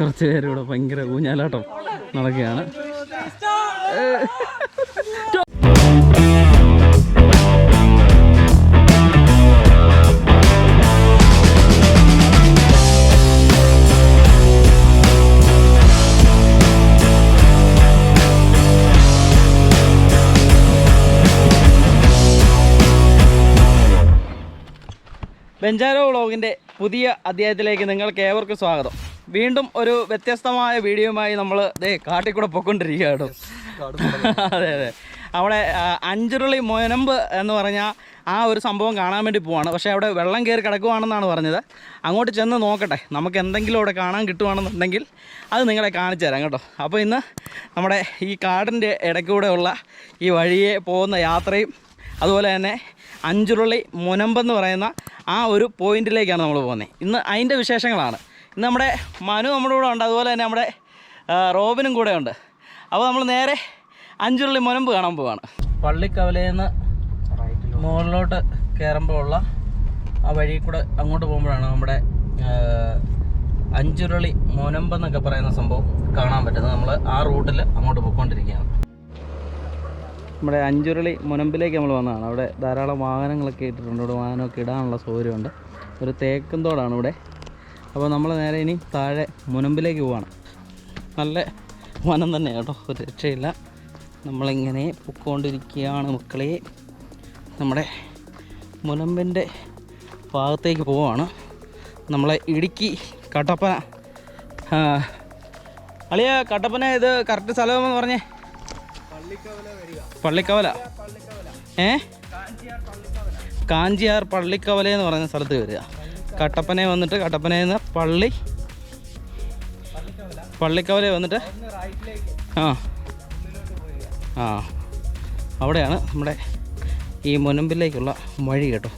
കുറച്ച് പേര് ഇവിടെ ഭയങ്കര ഊഞ്ഞാലാട്ടം നടക്കുകയാണ്. ബെഞ്ചാരോ വ്ളോഗിന്റെ പുതിയ അധ്യായത്തിലേക്ക് നിങ്ങൾക്ക് ഏവർക്കും സ്വാഗതം. വീണ്ടും ഒരു വ്യത്യസ്തമായ വീഡിയോയുമായി നമ്മൾ ദേ കാട്ടിൽ കൂടെ പൊക്കൊണ്ടിരിക്കുകയാണ് അതെ അതെ. അവിടെ അഞ്ചുരുളി മൊയനമ്പ് എന്ന് പറഞ്ഞാൽ ആ ഒരു സംഭവം കാണാൻ വേണ്ടി പോവാണ്. പക്ഷേ അവിടെ വെള്ളം കയറി കിടക്കുവാണെന്നാണ് പറഞ്ഞത്. അങ്ങോട്ട് ചെന്ന് നോക്കട്ടെ. നമുക്ക് എന്തെങ്കിലും അവിടെ കാണാൻ കിട്ടുവാണെന്നുണ്ടെങ്കിൽ അത് നിങ്ങളെ കാണിച്ചു തരാം കേട്ടോ. അപ്പോൾ ഇന്ന് നമ്മുടെ ഈ കാടിന്റെ ഇടയ്ക്കൂടെയുള്ള ഈ വഴിയെ പോകുന്ന യാത്രയും അതുപോലെ തന്നെ അഞ്ചുരുളി മുനമ്പെന്ന് പറയുന്ന ആ ഒരു പോയിന്റിലേക്കാണ് നമ്മൾ പോകുന്നത്. ഇന്ന് അതിന്റെ വിശേഷങ്ങളാണ്. ഇന്ന് നമ്മുടെ മനു നമ്മുടെ കൂടെ ഉണ്ട്. അതുപോലെ തന്നെ നമ്മുടെ റോബിനും കൂടെ ഉണ്ട്. അപ്പോൾ നമ്മൾ നേരെ അഞ്ചുരുളി മുനമ്പ് കാണാൻ പോവാണ്. പള്ളിക്കവലയിൽ നിന്ന് മുകളിലോട്ട് കയറുമ്പോൾ ഉള്ള ആ വഴി കൂടെ അങ്ങോട്ട് പോകുമ്പോഴാണ് നമ്മുടെ അഞ്ചുരുളി മുനമ്പ് എന്നൊക്കെ പറയുന്ന സംഭവം കാണാൻ പറ്റുന്നത്. നമ്മൾ ആ റൂട്ടിൽ അങ്ങോട്ട് പോയിക്കൊണ്ടിരിക്കുകയാണ്. നമ്മുടെ അഞ്ചുരുളി മുനമ്പിലേക്ക് നമ്മൾ വന്നതാണ്. അവിടെ ധാരാളം വാഹനങ്ങളൊക്കെ ഇട്ടിട്ടുണ്ട്. ഇവിടെ വാഹനമൊക്കെ ഇടാനുള്ള സൗകര്യമുണ്ട്. ഒരു തേക്കും തോടാണ് ഇവിടെ. അപ്പോൾ നമ്മൾ നേരെ ഇനി താഴെ മുനമ്പിലേക്ക് പോവാണ്. നല്ല വനം തന്നെ കേട്ടോ ഒരു രക്ഷയില്ല. നമ്മളിങ്ങനെ പൊക്കോണ്ടിരിക്കുകയാണ് മക്കളെ. നമ്മുടെ മുനമ്പിന്റെ ഭാഗത്തേക്ക് പോവാണ്. നമ്മളെ ഇടുക്കി കട്ടപ്പന. അളിയ കട്ടപ്പന ഇത് കറക്റ്റ് സ്ഥലമെന്ന് പറഞ്ഞേ. പള്ളിക്കവല ഏ? കാഞ്ചിയാർ പള്ളിക്കവല. എന്ന് പറഞ്ഞ സ്ഥലത്ത് വരിക. കട്ടപ്പന വന്നിട്ട് കട്ടപ്പനയിൽ നിന്ന് പള്ളി പള്ളിക്കവല വന്നിട്ട് ആ. ആ. അവിടെയാണ് നമ്മുടെ ഈ മുനമ്പിലേക്കുള്ള വഴി കേട്ടോ.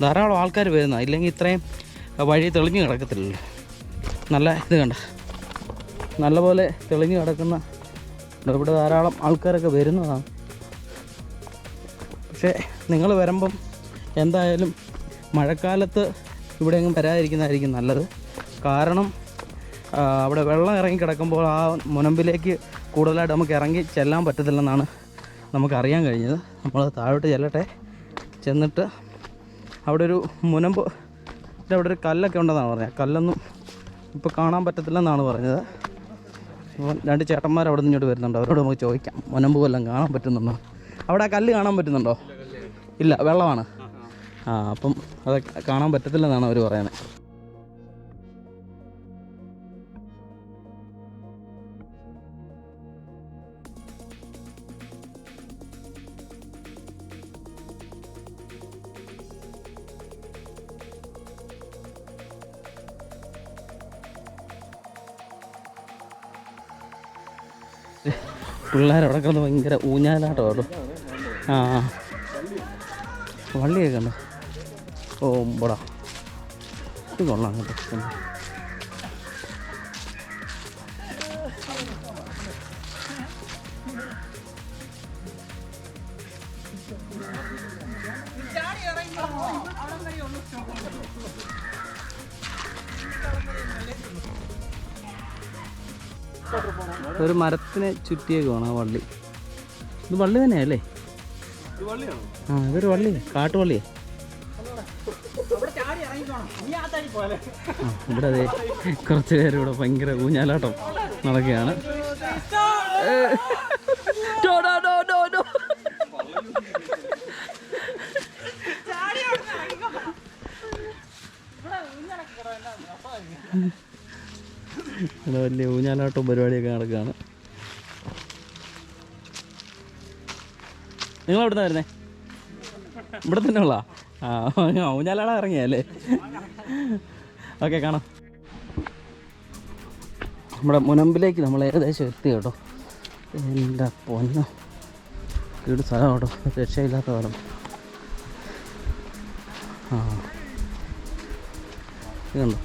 ധാരാളം ആൾക്കാർ വരുന്ന ഇല്ലെങ്കിൽ ഇത്രയും വഴി തെളിഞ്ഞു കിടക്കത്തില്ലല്ലോ. നല്ല ഇത് കണ്ട. നല്ലപോലെ തെളിഞ്ഞു കിടക്കുന്ന ഇവിടെ ധാരാളം ആൾക്കാരൊക്കെ വരുന്നതാണ്. പക്ഷേ നിങ്ങൾ വരുമ്പം എന്തായാലും മഴക്കാലത്ത് ഇവിടെ എങ്ങും വരാതിരിക്കുന്നതായിരിക്കും നല്ലത്. കാരണം അവിടെ വെള്ളം ഇറങ്ങി കിടക്കുമ്പോൾ ആ മുനമ്പിലേക്ക് കൂടുതലായിട്ട് നമുക്ക് ഇറങ്ങി ചെല്ലാൻ പറ്റത്തില്ലെന്നാണ് നമുക്കറിയാൻ കഴിഞ്ഞത്. നമ്മൾ താഴോട്ട് ചെല്ലട്ടെ. ചെന്നിട്ട് അവിടെ ഒരു മുനമ്പ് അവിടെ ഒരു കല്ലൊക്കെ ഉണ്ടെന്നാണ് പറഞ്ഞത്. കല്ലൊന്നും ഇപ്പോൾ കാണാൻ പറ്റത്തില്ലെന്നാണ് പറഞ്ഞത്. അപ്പോൾ രണ്ട് ചേട്ടന്മാർ അവിടെ നിന്ന് ഇങ്ങോട്ട് വരുന്നുണ്ട്. അവരോട് നമുക്ക് ചോദിക്കാം. മുനമ്പ് വല്ലതും കാണാൻ പറ്റുന്നുണ്ടോ? അവിടെ ആ കല്ല് കാണാൻ പറ്റുന്നുണ്ടോ? ഇല്ല വെള്ളമാണ്. ആ അപ്പം അത് കാണാൻ പറ്റത്തില്ലെന്നാണ് അവർ പറയുന്നത് പിള്ളേരവിടെ കിടന്ന് ഭയങ്കര ഊഞ്ഞാലാട്ടോ കേട്ടോ ആ. വള്ളിയൊക്കെ ഉണ്ടോ? ഓ ബടാ ഇത് കൊള്ളാം കേട്ടോ. ഒരു മരത്തിനെ ചുറ്റിയേക്കുവാണ് ആ വള്ളി. ഇത് വള്ളി തന്നെയല്ലേ ആ ഇതൊരു വള്ളി കാട്ടുവള്ളിയേ ഇവിടെ അതെ കുറച്ച് പേര് ഇവിടെ ഭയങ്കര ഊഞ്ഞാലാട്ടം നടക്കുകയാണ്. ഇവിടെ വലിയ ഊഞ്ഞാലാട്ടം പരിപാടിയൊക്കെ നടക്കുകയാണ്. നിങ്ങൾ എവിടെ വരുന്നേ? ഇവിടെ തന്നെ ഉള്ള ആ ഊഞ്ഞാലാട ഇറങ്ങിയല്ലേ ഓക്കെ കാണാം. നമ്മുടെ മുനമ്പിലേക്ക് നമ്മൾ ഏകദേശം എത്തി കേട്ടോ. എന്റെ പൊന്ന. വീട് സ്ഥലം കേട്ടോ. രക്ഷയില്ലാത്ത സ്ഥലം ആ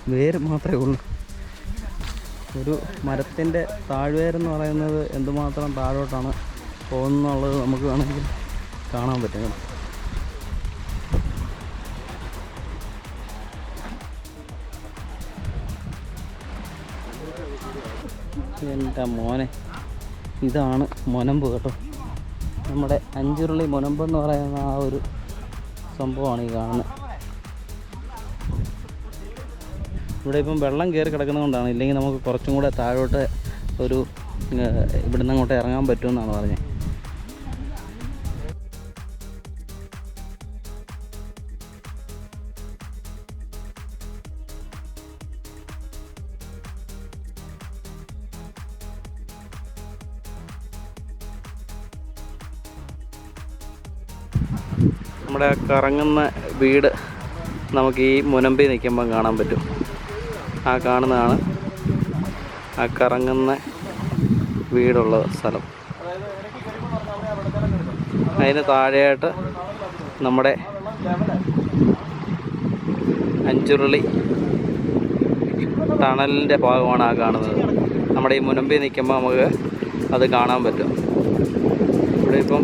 വേര് മാത്രമേ ഉള്ളൂ. ഒരു മരത്തിന്റെ താഴ്വേരെന്ന് പറയുന്നത് എന്തുമാത്രം താഴോട്ടാണ് പോകുന്നുള്ളത് നമുക്ക് വേണമെങ്കിൽ കാണാൻ പറ്റും കേട്ടോ. എന്റെ മോനെ. ഇതാണ് മൊനമ്പ് കേട്ടോ. നമ്മുടെ അഞ്ചുരുളി മൊനമ്പ് എന്ന് പറയുന്ന ആ ഒരു സംഭവമാണ് ഈ കാണുന്നത്. ഇവിടെ ഇപ്പം വെള്ളം കയറി കിടക്കുന്നതുകൊണ്ടാണ് ഇല്ലെങ്കിൽ നമുക്ക് കുറച്ചും കൂടെ താഴോട്ട് ഒരു ഇവിടുന്ന് അങ്ങോട്ട് ഇറങ്ങാൻ പറ്റുമെന്നാണ് പറഞ്ഞത്. നമ്മുടെ കറങ്ങുന്ന വീട് നമുക്ക് ഈ മുനമ്പിൽ നിൽക്കുമ്പം കാണാൻ പറ്റും. ആ കാണുന്നതാണ് ആ കറങ്ങുന്ന വീടുള്ള സ്ഥലം. അതിന് താഴെയായിട്ട് നമ്മുടെ അഞ്ചുരുളി ടണലിന്റെ ഭാഗമാണ് ആ കാണുന്നത്. നമ്മുടെ ഈ മുനമ്പിൽ നിൽക്കുമ്പോൾ നമുക്ക് അത് കാണാൻ പറ്റും. ഇവിടെ ഇപ്പം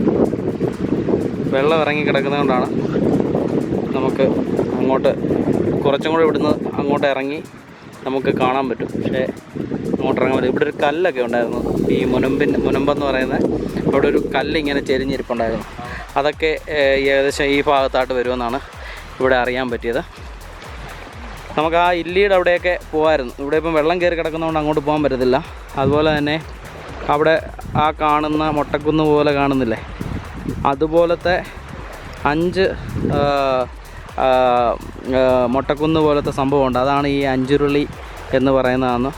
വെള്ളം ഇറങ്ങി കിടക്കുന്നതുകൊണ്ടാണ് നമുക്ക് അങ്ങോട്ട് കുറച്ചും കൂടെ ഇവിടുന്ന് അങ്ങോട്ട് ഇറങ്ങി നമുക്ക് കാണാൻ പറ്റും. പക്ഷേ അങ്ങോട്ട് ഇറങ്ങാൻ പറ്റും ഇവിടെ ഒരു കല്ലൊക്കെ ഉണ്ടായിരുന്നു. ഈ മുനമ്പിന്റെ മുനമ്പെന്ന് പറയുന്ന അവിടെ ഒരു കല്ല് ഇങ്ങനെ ചെരിഞ്ഞിരിപ്പുണ്ടായിരുന്നു. അതൊക്കെ ഏകദേശം ഈ ഭാഗത്തായിട്ട് വരുമെന്നാണ് ഇവിടെ അറിയാൻ പറ്റിയത്. നമുക്ക് ആ ഇല്ലിയുടെ അവിടെയൊക്കെ പോകാമായിരുന്നു ഇവിടെ ഇപ്പം വെള്ളം കയറി കിടക്കുന്നതുകൊണ്ട് അങ്ങോട്ട് പോകാൻ പറ്റത്തില്ല. അതുപോലെ തന്നെ അവിടെ ആ കാണുന്ന മൊട്ടക്കുന്ന് പോലെ കാണുന്നില്ലേ? അതുപോലത്തെ അഞ്ച് മൊട്ടക്കുന്ന് പോലത്തെ സംഭവമുണ്ട്. അതാണ് ഈ അഞ്ചുരുളി എന്ന് പറയുന്നതാണ്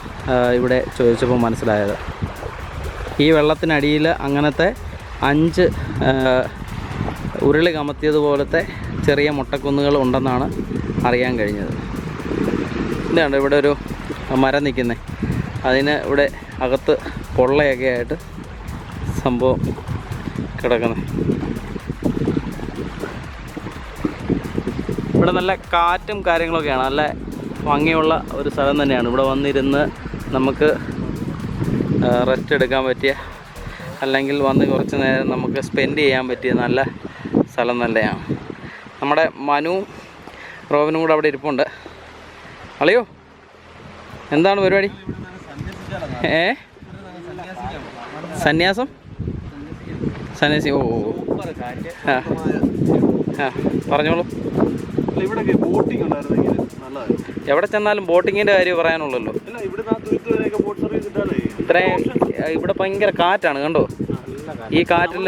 ഇവിടെ ചോദിച്ചപ്പോൾ മനസ്സിലായത്. ഈ വെള്ളത്തിനടിയിൽ അങ്ങനത്തെ അഞ്ച് ഉരുളി കമത്തിയതുപോലത്തെ ചെറിയ മുട്ടക്കുന്നുകൾ ഉണ്ടെന്നാണ് അറിയാൻ കഴിഞ്ഞത്. ഇതാണ് ഇവിടെ ഒരു മരം നിൽക്കുന്നത് അതിന് ഇവിടെ അകത്ത് പൊള്ളയൊക്കെ ആയിട്ട് സംഭവം കിടക്കുന്നത് ഇവിടെ നല്ല കാറ്റും കാര്യങ്ങളൊക്കെയാണ്. നല്ല ഭംഗിയുള്ള ഒരു സ്ഥലം തന്നെയാണ്. ഇവിടെ വന്നിരുന്ന് നമുക്ക് റെസ്റ്റ് എടുക്കാൻ പറ്റിയ അല്ലെങ്കിൽ വന്ന് കുറച്ച് നേരം നമുക്ക് സ്പെൻഡ് ചെയ്യാൻ പറ്റിയ നല്ല സ്ഥലം തന്നെയാണ്. നമ്മുടെ മനു റോബിനും കൂടെ അവിടെ ഇരിപ്പുണ്ട്. അളിയോ എന്താണ് പരിപാടി? ഏ? സന്യാസം? സന്യാസി ഓ. ആ. പറഞ്ഞോളൂ. ബോട്ടിംഗ് നല്ലതായിരുന്നു. എവിടെ ചെന്നാലും ബോട്ടിങ്ങിന്റെ കാര്യം പറയാനുള്ളല്ലോ. ഇത്രയും ഇവിടെ ഭയങ്കര കാറ്റാണ് കണ്ടോ? ഈ കാറ്റിൽ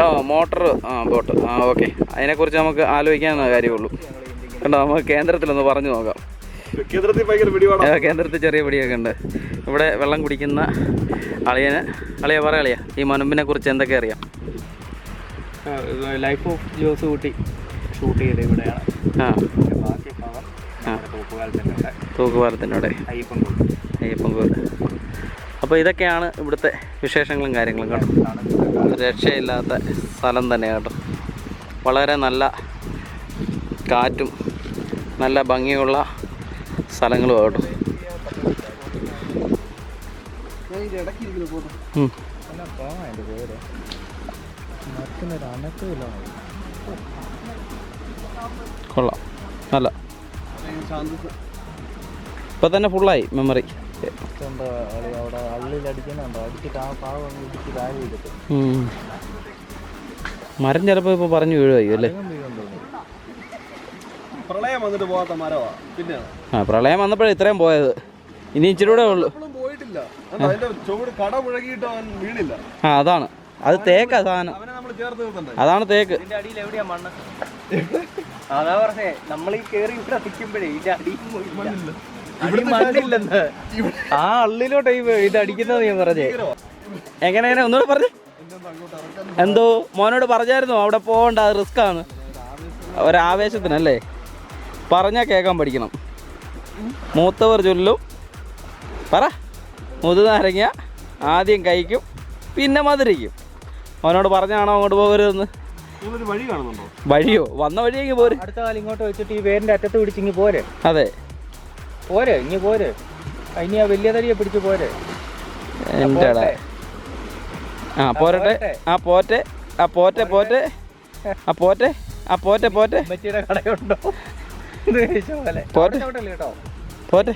ആ മോട്ടർ ആ ബോട്ട് ആ ഓക്കെ അതിനെക്കുറിച്ച് നമുക്ക് ആലോചിക്കാവുന്ന കാര്യമുള്ളൂ. കണ്ടോ നമുക്ക് കേന്ദ്രത്തിലൊന്ന് പറഞ്ഞു നോക്കാം. കേന്ദ്രത്തിൽ ചെറിയ പിടിയൊക്കെ ഉണ്ട്. ഇവിടെ വെള്ളം കുടിക്കുന്ന അളിയന്. അളിയ പറ അളിയ ഈ മനുമ്പിനെ കുറിച്ച് എന്തൊക്കെ അറിയാം? ലൈഫ് ഓഫ് ജോസ് കൂട്ടി ഷൂട്ട് ചെയ്ത് ഇവിടെയാണ്. ബാക്കി ഭാഗം ആ. തൂക്കുകാലത്തിന്റെ അവിടെ തൂക്കുപാലത്തിന്റെ അവിടെ അയ്യപ്പൻ അപ്പോൾ ഇതൊക്കെയാണ് ഇവിടുത്തെ വിശേഷങ്ങളും കാര്യങ്ങളും കേട്ടോ. രക്ഷയില്ലാത്ത സ്ഥലം തന്നെ കേട്ടോ. വളരെ നല്ല കാറ്റും നല്ല ഭംഗിയുള്ള സ്ഥലങ്ങളും കേട്ടോ കൊള്ളാം. നല്ല. ഇപ്പം തന്നെ ഫുള്ളായി മെമ്മറി മരം ചിലപ്പോൾ ഇപ്പോൾ പറഞ്ഞു വീഴുമായിരിക്കും അല്ലേ? പ്രളയം വന്നിട്ട് പോകാത്ത മരവാ. പിന്നെ? ആ പ്രളയം വന്നപ്പോഴേ ഇത്രയും പോയത്. ഇനി ഇച്ചിരി കൂടെ ഉള്ളു. അല്ല, അതിന്റെ ചുവട് കട മുഴകിയിട്ട് അവൻ വീണില്ല. ആ അതാണ്. അത് തേക്കാ സാധനം അവനെ നമ്മൾ ചേർത്ത് നിർത്തണ്ടേ? അതാണ് തേക്ക്. ഇതിന്റെ അടിയിൽ എവിടെയാ മണ്ണ്? അതാ പറഞ്ഞേ നമ്മൾ ഈ കേറി ഇവിടെ നിൽക്കുമ്പോഴേ ഇതിന്റെ അടിയിൽ. അടി മണ്ണില്ലെന്ന്. ആ അള്ളിലോട്ട് ഇത് അടിക്കുന്നത് ഞാൻ പറഞ്ഞേ. എങ്ങനെ എങ്ങനെ? ഒന്നുകൂടെ പറഞ്ഞു. എന്തോ മോനോട് പറഞ്ഞായിരുന്നു അവിടെ പോകണ്ട അത് റിസ്ക് ആണ്. ഒരാവേശത്തിനല്ലേ? പറഞ്ഞാൽ കേൾക്കാൻ പഠിക്കണം. മൂത്തവർ ചൊല്ലും. പറ. മുതുനാരങ്ങ ആദ്യം കഴിക്കും പിന്നെ മധുരിക്കും. അവനോട് പറഞ്ഞാണോ അങ്ങോട്ട് പോകരുതെന്ന്? വഴി കാണുന്നുണ്ടോ? വഴിയോ? വന്ന വഴിയെങ്കി പോര്. അടുത്ത കാലം ഇങ്ങോട്ട് വെച്ചിട്ട് ഈ വേരിന്റെ അറ്റത്ത് പിടിച്ച് ഇങ്ങ് പോരെ. അതെ. പോരെ ഇങ്ങ് പോരെ. ആ, ഇനി ആ വലിയ തടിയെ പിടിച്ച് പോരെ. എന്റെ ആ പോരട്ടെ. ആ പോറ്റെ ആ പോറ്റെ പോറ്റെ ആ പോറ്റെ ആ പോറ്റെ പോറ്റെ കടയുണ്ടോ? പോറ്റെ പോറ്റെ.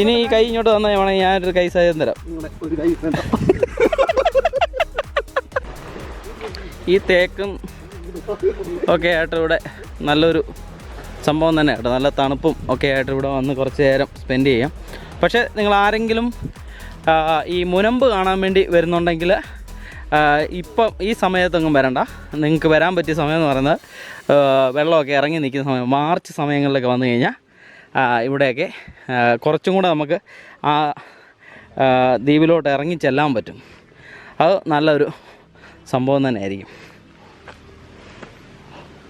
ഇനി ഈ കൈ ഇങ്ങോട്ട് തന്നാൽ വേണമെങ്കിൽ ഞാനൊരു കൈ സഹായം തരാം. ഈ തേക്കും ഒക്കെ ആയിട്ട് ഇവിടെ നല്ലൊരു സംഭവം തന്നെ കേട്ടോ നല്ല തണുപ്പും ഒക്കെ ആയിട്ട് ഇവിടെ വന്ന് കുറച്ച് നേരം സ്പെൻഡ് ചെയ്യാം. പക്ഷേ നിങ്ങൾ ആരെങ്കിലും ഈ മുനമ്പ് കാണാൻ വേണ്ടി വരുന്നുണ്ടെങ്കിൽ ഇപ്പം ഈ സമയത്തൊന്നും വരണ്ട. നിങ്ങൾക്ക് വരാൻ പറ്റിയ സമയം എന്ന് പറയുന്നത് വെള്ളമൊക്കെ ഇറങ്ങി നിൽക്കുന്ന സമയം മാർച്ച് സമയങ്ങളിലൊക്കെ വന്നു കഴിഞ്ഞാൽ ഇവിടെയൊക്കെ കുറച്ചും കൂടെ നമുക്ക് ആ ദ്വീപിലോട്ട് ഇറങ്ങി ചെല്ലാൻ പറ്റും. അത് നല്ലൊരു സംഭവം തന്നെ ആയിരിക്കും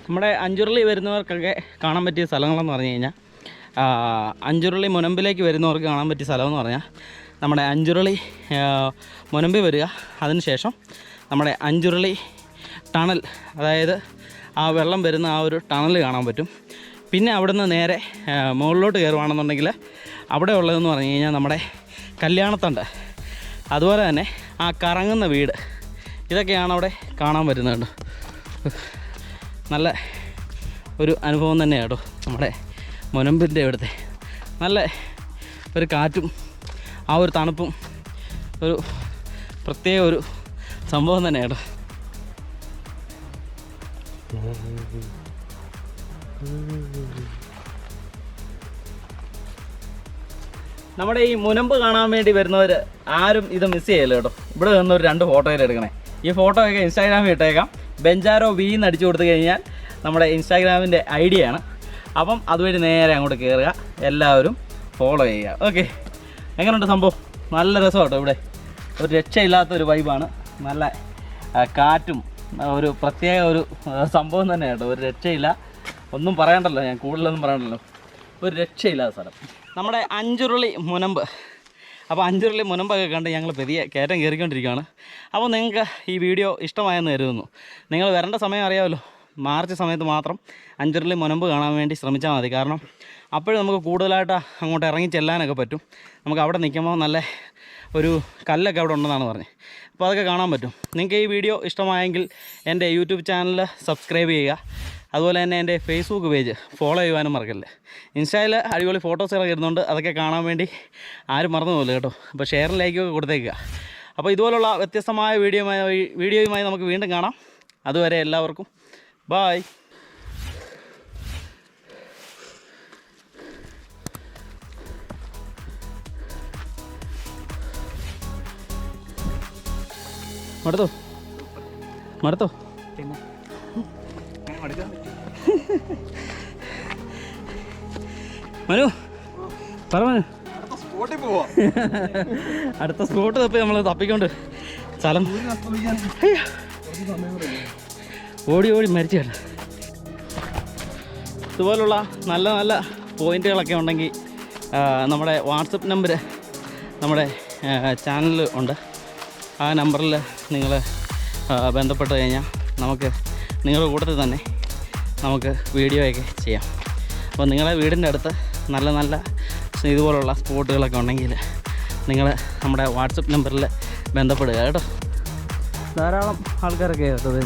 നമ്മുടെ അഞ്ചുരുളി വരുന്നവർക്കൊക്കെ കാണാൻ പറ്റിയ സ്ഥലങ്ങളെന്ന് പറഞ്ഞു കഴിഞ്ഞാൽ അഞ്ചുരുളി മുനമ്പിലേക്ക് വരുന്നവർക്ക് കാണാൻ പറ്റിയ സ്ഥലമെന്ന് പറഞ്ഞാൽ നമ്മുടെ അഞ്ചുരുളി മുനമ്പിൽ വരിക അതിനുശേഷം നമ്മുടെ അഞ്ചുരുളി ടണൽ അതായത് ആ വെള്ളം വരുന്ന ആ ഒരു ടണൽ കാണാൻ പറ്റും. പിന്നെ അവിടുന്ന് നേരെ മുകളിലോട്ട് കയറുവാണെന്നുണ്ടെങ്കിൽ അവിടെ ഉള്ളതെന്ന് പറഞ്ഞു കഴിഞ്ഞാൽ നമ്മുടെ കല്യാണത്തണ്ട്. അതുപോലെ തന്നെ ആ കറങ്ങുന്ന വീട്. ഇതൊക്കെയാണ് അവിടെ കാണാൻ വരുന്നത് നല്ല ഒരു അനുഭവം തന്നെ കേട്ടോ നമ്മുടെ മുനമ്പിന്റെ അവിടുത്തെ. നല്ല ഒരു കാറ്റും ആ ഒരു തണുപ്പും ഒരു പ്രത്യേക ഒരു സംഭവം തന്നെ കേട്ടോ. നമ്മുടെ ഈ മുനമ്പ് കാണാൻ വേണ്ടി വരുന്നവർ ആരും ഇത് മിസ് ചെയ്യല്ലോ കേട്ടോ ഇവിടെ നിന്ന് ഒരു രണ്ട് ഫോട്ടോയിൽ എടുക്കണേ. ഈ ഫോട്ടോ ഒക്കെ ഇൻസ്റ്റാഗ്രാമിൽ ഇട്ടേക്കാം. ബെഞ്ചാരോ വി എന്ന് അടിച്ചു കൊടുത്തു കഴിഞ്ഞാൽ നമ്മുടെ ഇൻസ്റ്റാഗ്രാമിന്റെ ആണ്. അപ്പം അതുവഴി നേരെ അങ്ങോട്ട് കയറുക എല്ലാവരും ഫോളോ ചെയ്യുക. ഓക്കെ എങ്ങനെയുണ്ട് സംഭവം? നല്ല രസം കേട്ടോ ഇവിടെ. ഒരു രക്ഷയില്ലാത്ത ഒരു വൈബാണ് നല്ല കാറ്റും ഒരു പ്രത്യേക ഒരു സംഭവം തന്നെ കേട്ടോ ഒരു രക്ഷയില്ല. ഒന്നും പറയണ്ടല്ലോ ഞാൻ കൂടുതലൊന്നും പറയണ്ടല്ലോ. ഒരു രക്ഷയില്ലാത്ത സ്ഥലം. നമ്മുടെ അഞ്ചുരുളി മുനമ്പ്. അപ്പോൾ അഞ്ചുരുളി മുനമ്പൊക്കെ കണ്ട് ഞങ്ങൾ പെരിയ കയറ്റം കയറിക്കൊണ്ടിരിക്കുകയാണ് അപ്പോൾ നിങ്ങൾക്ക് ഈ വീഡിയോ ഇഷ്ടമായെന്ന് കരുതുന്നു. നിങ്ങൾ വരേണ്ട സമയം അറിയാമല്ലോ. മാർച്ച് സമയത്ത് മാത്രം അഞ്ചുരുളി മുനമ്പ് കാണാൻ വേണ്ടി ശ്രമിച്ചാൽ മതി. കാരണം അപ്പോഴും നമുക്ക് കൂടുതലായിട്ട് അങ്ങോട്ട് ഇറങ്ങി ചെല്ലാനൊക്കെ പറ്റും. നമുക്ക് അവിടെ നിൽക്കുമ്പോൾ നല്ല ഒരു കല്ലൊക്കെ അവിടെ ഉണ്ടെന്നാണ് പറഞ്ഞത്. അപ്പോൾ അതൊക്കെ കാണാൻ പറ്റും. നിങ്ങൾക്ക് ഈ വീഡിയോ ഇഷ്ടമായെങ്കിൽ എന്റെ യൂട്യൂബ് ചാനൽ സബ്സ്ക്രൈബ് ചെയ്യുക. അതുപോലെ തന്നെ എന്റെ ഫേസ്ബുക്ക് പേജ് ഫോളോ ചെയ്യുവാനും മറക്കല്ലേ. ഇൻസ്റ്റയിൽ അടിപൊളി ഫോട്ടോസ് ഇറങ്ങി ഇരുന്നുണ്ട് അതൊക്കെ കാണാൻ വേണ്ടി ആരും മറന്നു പോകില്ല കേട്ടോ. അപ്പോൾ ഷെയറും ലൈക്കൊക്കെ കൊടുത്തേക്കുക. അപ്പോൾ ഇതുപോലുള്ള വ്യത്യസ്തമായ വീഡിയോയുമായി വീഡിയോയുമായി നമുക്ക് വീണ്ടും കാണാം. അതുവരെ എല്ലാവർക്കും ബായ് മടുത്തോ? മടുത്തോ? മനു പറ മനു. അടുത്ത സ്പോട്ട് തപ്പി നമ്മൾ തപ്പിക്കൊണ്ട് സ്ഥലം. ഓടി ഓടി മരിച്ചു കേട്ടോ. ഇതുപോലുള്ള നല്ല നല്ല പോയിന്റുകളൊക്കെ ഉണ്ടെങ്കിൽ നമ്മുടെ വാട്സപ്പ് നമ്പർ നമ്മുടെ ചാനലിൽ ഉണ്ട്. ആ നമ്പറിൽ നിങ്ങൾ ബന്ധപ്പെട്ട് കഴിഞ്ഞാൽ നമുക്ക് നിങ്ങളുടെ കൂട്ടത്തിൽ തന്നെ നമുക്ക് വീഡിയോയൊക്കെ ചെയ്യാം. അപ്പോൾ നിങ്ങളുടെ വീടിന്റെ അടുത്ത് നല്ല നല്ല ഇതുപോലുള്ള സ്പോട്ടുകളൊക്കെ ഉണ്ടെങ്കിൽ നിങ്ങൾ നമ്മുടെ വാട്സപ്പ് നമ്പറിൽ ബന്ധപ്പെടുക കേട്ടോ. ധാരാളം ആൾക്കാരൊക്കെ കേട്ടത്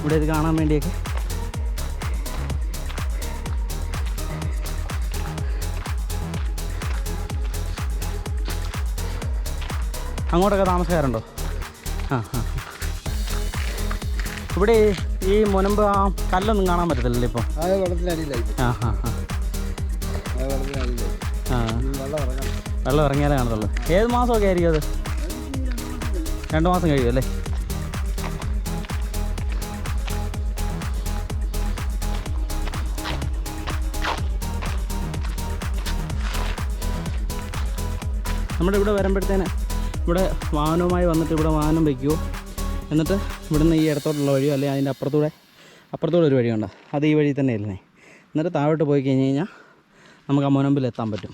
ഇവിടെ ഇത് കാണാൻ വേണ്ടിയൊക്കെ. അങ്ങോട്ടൊക്കെ താമസക്കാരുണ്ടോ? ആ ആ. ഇവിടെ ഈ- മുനമ്പ് ആ കല്ലൊന്നും കാണാൻ പറ്റത്തില്ലല്ലോ ഇപ്പൊ? ആ ആ ആ ആ. വെള്ളം ഇറങ്ങിയാലേ കാണത്തുള്ളൂ. ഏത് മാസമൊക്കെ ആയിരിക്കും അത്? രണ്ട് മാസം കഴിയും അല്ലേ? നമ്മുടെ ഇവിടെ വരുമ്പോഴത്തേന് ഇവിടെ വാഹനവുമായി വന്നിട്ട് ഇവിടെ വാഹനം വയ്ക്കുമോ എന്നിട്ട് ഇവിടുന്ന് ഈ ഇടത്തോട്ടുള്ള വഴിയോ അല്ലെങ്കിൽ അതിന്റെ അപ്പുറത്തൂടെ അപ്പുറത്തൂടെ ഒരു വഴിയുണ്ട് അത് ഈ വഴി തന്നെ അല്ലേ എന്നിട്ട് താഴോട്ട് പോയി കഴിഞ്ഞ് കഴിഞ്ഞാൽ നമുക്ക് ആ എത്താൻ പറ്റും.